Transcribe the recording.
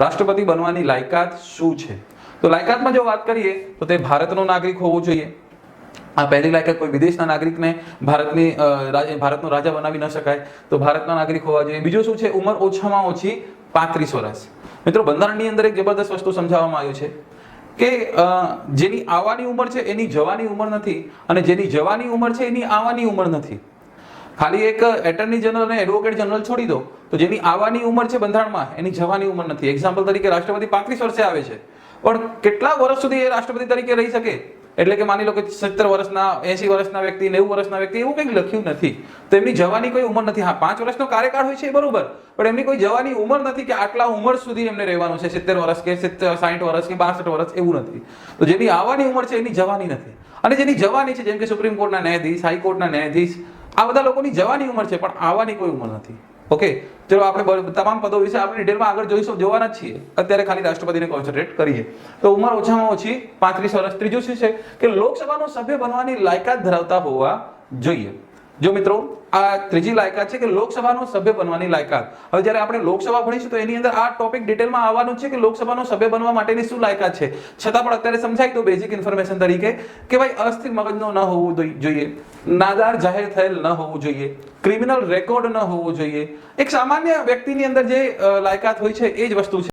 રાષ્ટ્રપતિ બનવાની લાયકાત શું છે? તો લાયકાતમાં જો વાત કરીએ, તો તે ભારતનો નાગરિક હોવો જોઈએ. આ પહેલી લાયકાત કોઈ વિદેશના નાગરિકને ભારતની ભારતનો રાજા બનાવી ન શકાય, તો ભારતના નાગરિક હોવા જોઈએ. બીજું શું છે? ઉંમર ઓછામાં ઓછી પાંત્રીસ વર્ષ. મિત્રો, બંધારણની અંદર એક જબરદસ્ત વસ્તુ સમજાવવામાં આવ્યું છે કે જેની આવવાની ઉંમર છે એની જવાની ઉંમર નથી અને જેની જવાની ઉંમર છે એની આવવાની ઉંમર નથી. ખાલી એક એટર્ની જનરલ અને એડવોકેટ જનરલ છોડી દો. તો જેની આવવાની ઉંમર છે બંધારણમાં, એની જવાની ઉંમર નથી. એક્ઝામ્પલ તરીકે રાષ્ટ્રપતિ પાંત્રીસ વર્ષે આવે છે. પણ કેટલા વર્ષ સુધી એ રાષ્ટ્રપતિ તરીકે રહી શકે? એટલે કે માની લો કે સત્તર વર્ષના એસી વર્ષના વ્યક્તિ, નેવું વર્ષના વ્યક્તિ, એવું કંઈક લખ્યું નથી. તો એમની જવાની કોઈ ઉંમર નથી. હા, પાંચ વર્ષનો કાર્યકાળ હોય છે એ બરોબર. પણ એમની કોઈ જવાની ઉંમર નથી કે આટલા ઉંમર સુધી એમને રહેવાનું છે. સિત્તેર વર્ષ કે સિત્તેર સાઠ વર્ષ કે બાસઠ વર્ષ, એવું નથી. તો જેની આવવાની ઉંમર છે એની જવાની નથી. અને જેની જવાની છે, જેમ કે સુપ્રીમ કોર્ટના ન્યાયાધીશ હાઈકોર્ટના ન્યાયાધીશ આ બધા લોકોની જવાની ઉંમર છે, પણ આવવાની કોઈ ઉંમર નથી. ઓકે ચલો, આપણે તમામ પદો વિશે આપણે ડિટેલમાં આગળ જોઈશું, જોવાના છીએ. અત્યારે ખાલી રાષ્ટ્રપતિને કોન્સન્ટ્રેટ કરીએ. તો ઉંમર ઓછામાં ઓછી પાંત્રીસ વર્ષ. ત્રીજું શું છે? કે લોકસભાનો સભ્ય બનવાની લાયકાત ધરાવતા હોવા જોઈએ. જો મિત્રો, આ ત્રીજી લાયકાત છે કે લોકસભાનો સભ્ય બનવાની લાયકાત. હવે જ્યારે આપણે લોકસભા ભણીશું તો એની અંદર આ ટોપિક ડિટેલમાં આવવાનું છે કે લોકસભાનો સભ્ય બનવા માટેની શું લાયકાત છે. છતાં પણ અત્યારે સમજાય તો બેઝિક ઇન્ફોર્મેશન તરીકે કે ભાઈ અસ્થિર મગજનો ન હોવું જોઈએ. નાદાર જાહેર થયેલ ન હોવું જોઈએ. ક્રિમિનલ રેકોર્ડ ન હોવું જોઈએ. એક સામાન્ય વ્યક્તિની અંદર જે લાયકાત હોય છે એ જ વસ્તુ છે.